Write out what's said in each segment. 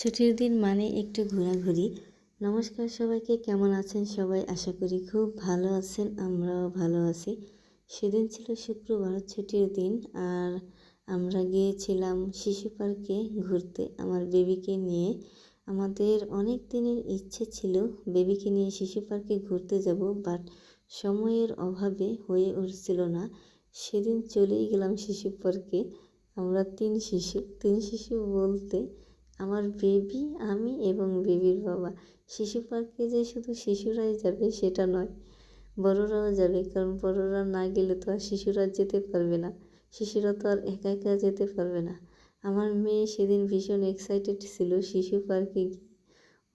ছুটির দিন মানে একটু ঘোরাঘুরি। নমস্কার সবাইকে, কেমন আছেন সবাই? আশা করি খুব ভালো আছেন, আমরাও ভালো আছি। সেদিন ছিল শুক্রবার ছুটির দিন, আর আমরা গিয়েছিলাম শিশু পার্কে ঘুরতে আমার বেবিকে নিয়ে। আমাদের অনেক দিনের ইচ্ছে ছিল বেবিকে নিয়ে শিশু পার্কে ঘুরতে যাব, বাট সময়ের অভাবে হয়ে উঠছিল না। সেদিন চলেই গেলাম শিশু পার্কে। আমরা তিন শিশু তিন শিশু বলতে আমার বেবি আমি এবং বেবির বাবা। শিশু পার্কে যে শুধু শিশুরাই যাবে সেটা নয়, বড়রাও যাবে, কারণ বড়রা না গেলে তো আর শিশুরা যেতে পারবে না। শিশুরা তো আর একা একা যেতে পারবে না। আমার মেয়ে সেদিন ভীষণ এক্সাইটেড ছিল শিশু পার্কে গিয়ে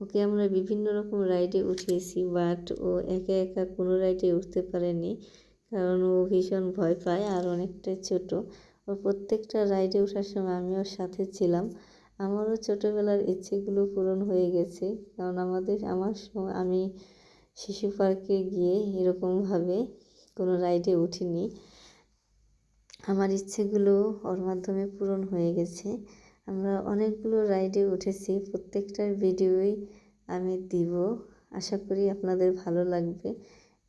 ওকে আমরা বিভিন্ন রকম রাইডে উঠিয়েছি বাট ও একা একা কোনো রাইডে উঠতে পারেনি, কারণ ও ভীষণ ভয় পায় আর অনেকটাই ছোট। ও প্রত্যেকটা রাইডে ওঠার সময় আমি ওর সাথে ছিলাম। আমারও ছোটোবেলার ইচ্ছেগুলো পূরণ হয়ে গেছে। কারণ আমাদের, আমার সময়, আমি শিশু পার্কে গিয়ে এরকমভাবে কোনো রাইডে উঠিনি। আমার ইচ্ছেগুলো ওর মাধ্যমে পূরণ হয়ে গেছে। আমরা অনেকগুলো রাইডে উঠেছি প্রত্যেকটার ভিডিওই আমি দিব। আশা করি আপনাদের ভালো লাগবে।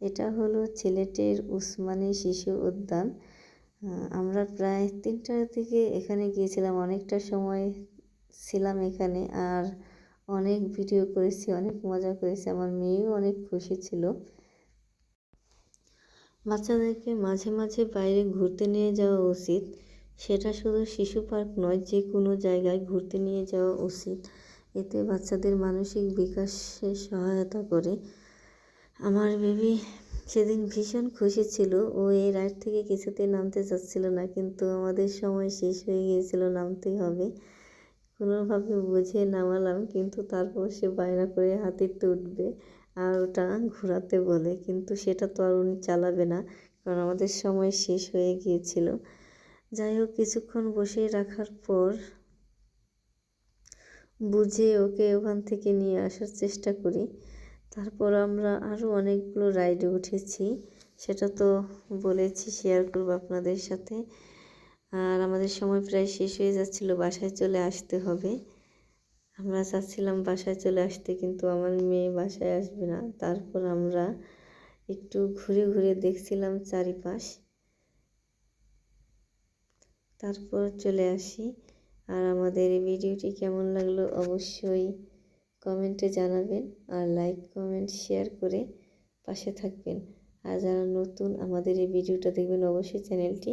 এটা হলো সিলেটের উসমানী শিশু উদ্যান। আমরা প্রায় তিনটার দিকে এখানে গিয়েছিলাম, অনেকটা সময় ছিলাম এখানে আর অনেক ভিডিও করেছি, অনেক মজা করেছি। আমার মেয়েও অনেক খুশি ছিল। বাচ্চাদেরকে মাঝে মাঝে বাইরে ঘুরতে নিয়ে যাওয়া উচিত। সেটা শুধু শিশু পার্ক নয়, যে কোনো জায়গায় ঘুরতে নিয়ে যাওয়া উচিত। এতে বাচ্চাদের মানসিক বিকাশে সহায়তা করে। আমার বেবি সেদিন ভীষণ খুশি ছিল। ও এই রাইড থেকে কিছুতে নামতে চাচ্ছিল না, কিন্তু আমাদের সময় শেষ হয়ে গিয়েছিল, নামতেই হবে। কোনোভাবে বুঝিয়ে নামালাম, কিন্তু তারপর সে বায়না করে হাতিতে উঠবে আর ওটা ঘোরাতে বলে। কিন্তু সেটা তো আর উনি চালাবে না, কারণ আমাদের সময় শেষ হয়ে গিয়েছিল। যাই হোক, কিছুক্ষণ বসে রাখার পর বুঝে ওকে ওখান থেকে নিয়ে আসার চেষ্টা করি। তারপর আমরা আরও অনেকগুলো রাইডে উঠেছি, সেটা তো বলেছি, শেয়ার করব আপনাদের সাথে। আর আমাদের সময় প্রায় শেষ হয়ে যাচ্ছিল, বাসায় চলে আসতে হবে। আমরা চাচ্ছিলাম বাসায় চলে আসতে, কিন্তু আমার মেয়ে বাসায় আসবে না। তারপর আমরা একটু ঘুরে ঘুরে দেখছিলাম চারিপাশ। তারপর চলে আসি। আর আমাদের এই ভিডিওটি কেমন লাগল অবশ্যই কমেন্টে জানাবেন আর লাইক, কমেন্ট, শেয়ার করে পাশে থাকবেন। আর যারা নতুন আমাদের এই ভিডিওটা দেখবেন, অবশ্যই চ্যানেলটি